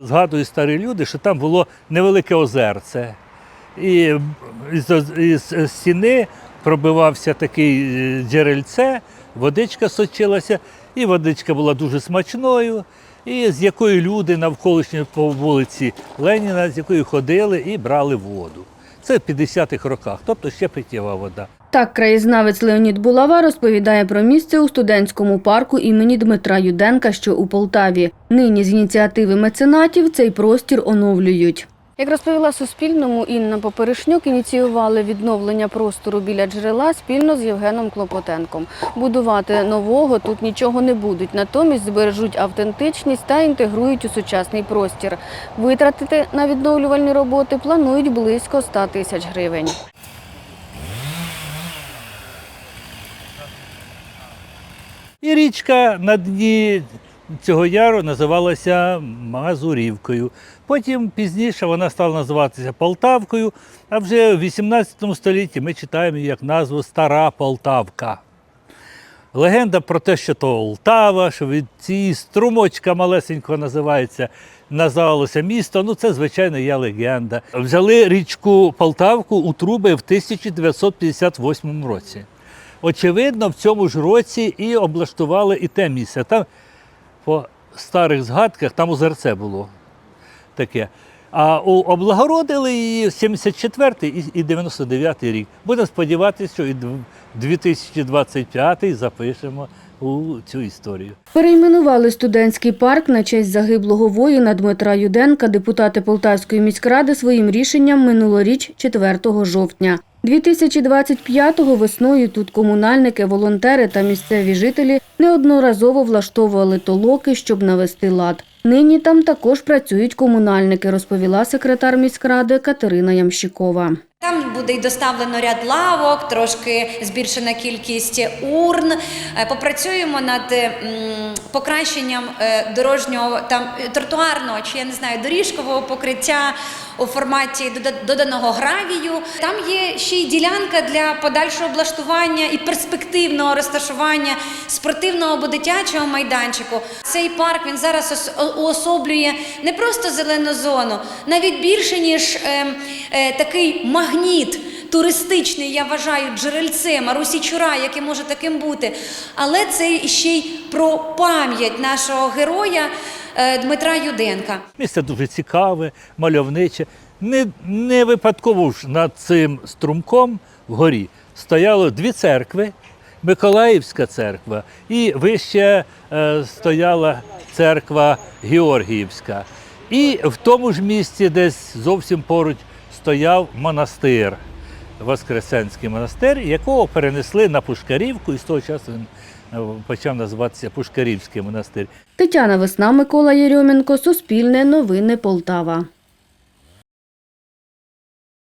Згадують старі люди, що там було невелике озерце. І із стіни пробивався такий е, джерельце, водичка сочилася, і водичка була дуже смачною, і з якої люди навколишні по вулиці Леніна, з якої ходили і брали воду. Це в 50-х роках, тобто ще питєва вода. Так, краєзнавець Леонід Булава розповідає про місце у студентському парку імені Дмитра Юденка, що у Полтаві. Нині з ініціативи меценатів цей простір оновлюють. Як розповіла Суспільному, Інна Поперешнюк ініціювали відновлення простору біля джерела спільно з Євгеном Клопотенком. Будувати нового тут нічого не будуть, натомість збережуть автентичність та інтегрують у сучасний простір. Витратити на відновлювальні роботи планують близько 100 тисяч гривень. І річка на дні цього яру називалася Мазурівкою. Потім пізніше вона стала називатися Полтавкою, а вже в 18 столітті ми читаємо її як назву Стара Полтавка. Легенда про те, що то Олтава, що від цієї струмочка малесенького називається, називалося місто. Ну, це, звичайно, є легенда. Взяли річку Полтавку у труби в 1958 році. Очевидно, в цьому ж році і облаштували і те місце. Там по старих згадках там озерце було таке. А облагородили її 74-й і 99-й рік. Будемо сподіватися, що і дв- 2025 запишемо у цю історію. Перейменували студентський парк на честь загиблого воїна Дмитра Юденка депутати Полтавської міськради своїм рішенням минулоріч 4 жовтня. 2025-го весною тут комунальники, волонтери та місцеві жителі неодноразово влаштовували толоки, щоб навести лад. Нині там також працюють комунальники, розповіла секретар міськради Катерина Ямщикова. Там буде й доставлено ряд лавок, трошки збільшена кількість урн. Е, Попрацюємо над покращенням е, дорожнього там е, тротуарного чи я не знаю доріжкового покриття у форматі дода- доданого гравію. Там є ще й ділянка для подальшого облаштування і перспективного розташування спортивного або дитячого майданчику. Цей парк він зараз ос- уособлює не просто зелену зону, навіть більше ніж е, е, такий магніт. Туристичний, я вважаю, джерельце Марусі Чура, яке може таким бути. Але це ще й про пам'ять нашого героя е, Дмитра Юденка. Місце дуже цікаве, мальовниче. Не, не випадково ж над цим струмком вгорі стояло дві церкви. Миколаївська церква і вище е, стояла церква Георгіївська. І в тому ж місці, десь зовсім поруч, стояв монастир, Воскресенський монастир, якого перенесли на Пушкарівку, і з того часу він е, почав називатися Пушкарівський монастир. Тетяна Весна, Микола Єрьомінко, Суспільне новини Полтава.